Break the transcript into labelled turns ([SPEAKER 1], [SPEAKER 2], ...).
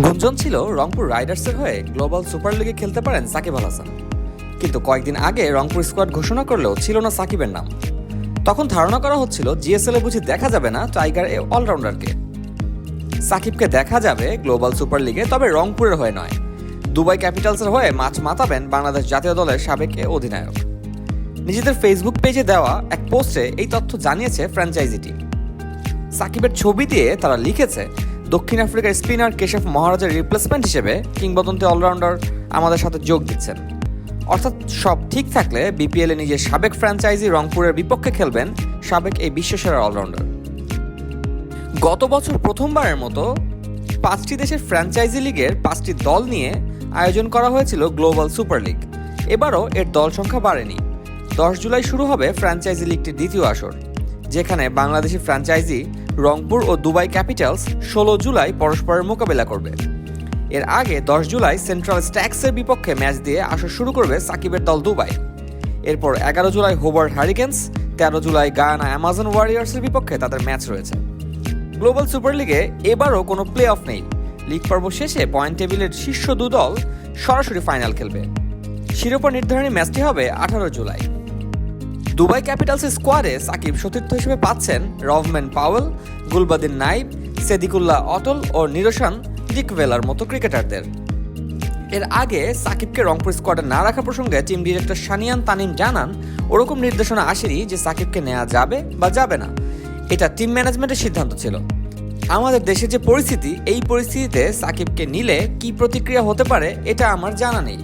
[SPEAKER 1] গুঞ্জন ছিল রংপুর রাইডার্সের হয়ে গ্লোবাল সুপার লিগে খেলতে পারেন সাকিব আল হাসান। কিন্তু কয়েকদিন আগে রংপুর স্কোয়াড ঘোষণা করলেও ছিল না সাকিবের নাম। তখন ধারণা করা হচ্ছিল জিএসএল এ বুঝি দেখা যাবে না টাইগার এ অলরাউন্ডারকে। সাকিবকে দেখা যাবে গ্লোবাল সুপার লিগে, তবে রংপুরের হয়ে নয়। দুবাই ক্যাপিটালসের হয়ে মাছ মাতাবেন বাংলাদেশ জাতীয় দলের সাবেক অধিনায়ক। নিজেদের ফেসবুক পেজে দেওয়া এক পোস্টে এই তথ্য জানিয়েছে ফ্র্যাঞ্চাইজিটি সাকিবের ছবি দিয়ে তারা লিখেছে দক্ষিণ আফ্রিকার স্পিনার কেশব মহারাজের রিপ্লেসমেন্ট হিসেবে কিংবদন্তি অলরাউন্ডার আমাদের সাথে যোগ দিচ্ছেন। অর্থাৎ সব ঠিক থাকলে বিপিএলে নিজের সাবেক ফ্র্যাঞ্চাইজি রংপুরের বিপক্ষে খেলবেন সাবেক এই বিশ্বসেরা অলরাউন্ডার গত বছর প্রথমবারের মতো পাঁচটি দেশের ফ্র্যাঞ্চাইজি লিগের পাঁচটি দল নিয়ে আয়োজন করা হয়েছিল গ্লোবাল সুপার লিগ এবারও এর দল সংখ্যা বাড়েনি। দশ জুলাই শুরু হবে ফ্র্যাঞ্চাইজি লিগটির দ্বিতীয় আসর, যেখানে বাংলাদেশি ফ্র্যাঞ্চাইজি রংপুর ও দুবাই ক্যাপিটালস ষোলো জুলাই পরস্পরের মোকাবেলা করবে। এর আগে দশ জুলাই সেন্ট্রাল স্ট্যাক্সের বিপক্ষে ম্যাচ দিয়ে আসর শুরু করবে সাকিবের দল দুবাই। এরপর এগারো জুলাই হোবার্ট হারিকেন্স, তেরো জুলাই গায়ানা অ্যামাজন ওয়ারিয়ার্সের বিপক্ষে তাদের ম্যাচ রয়েছে। গ্লোবাল সুপার লিগে এবারও কোনো প্লে অফ নেই। লিগ পর্ব শেষে পয়েন্ট টেবিলের শীর্ষ দু দল সরাসরি ফাইনাল খেলবে। শিরোপা নির্ধারণী ম্যাচটি হবে আঠারো জুলাই। দুবাই ক্যাপিটালসের স্কোয়াডে সাকিব সতীর্থ হিসেবে পাচ্ছেন রভম্যান পাওয়েল, গুলবাদিন নাইব, সেদিকুল্লাহ অটল ও নিরোশান ডিকভেলার মতো ক্রিকেটারদের। এর আগে সাকিবকে রংপুর স্কোয়াডে না রাখা প্রসঙ্গে টিম ডিরেক্টর সানিয়ান তানিম জানান, ওরকম নির্দেশনা আসেনি যে সাকিবকে নেওয়া যাবে বা যাবে না। এটা টিম ম্যানেজমেন্টের সিদ্ধান্ত ছিল। আমাদের দেশের যে পরিস্থিতি, এই পরিস্থিতিতে সাকিবকে নিলে কি প্রতিক্রিয়া হতে পারে, এটা আমার জানা নেই।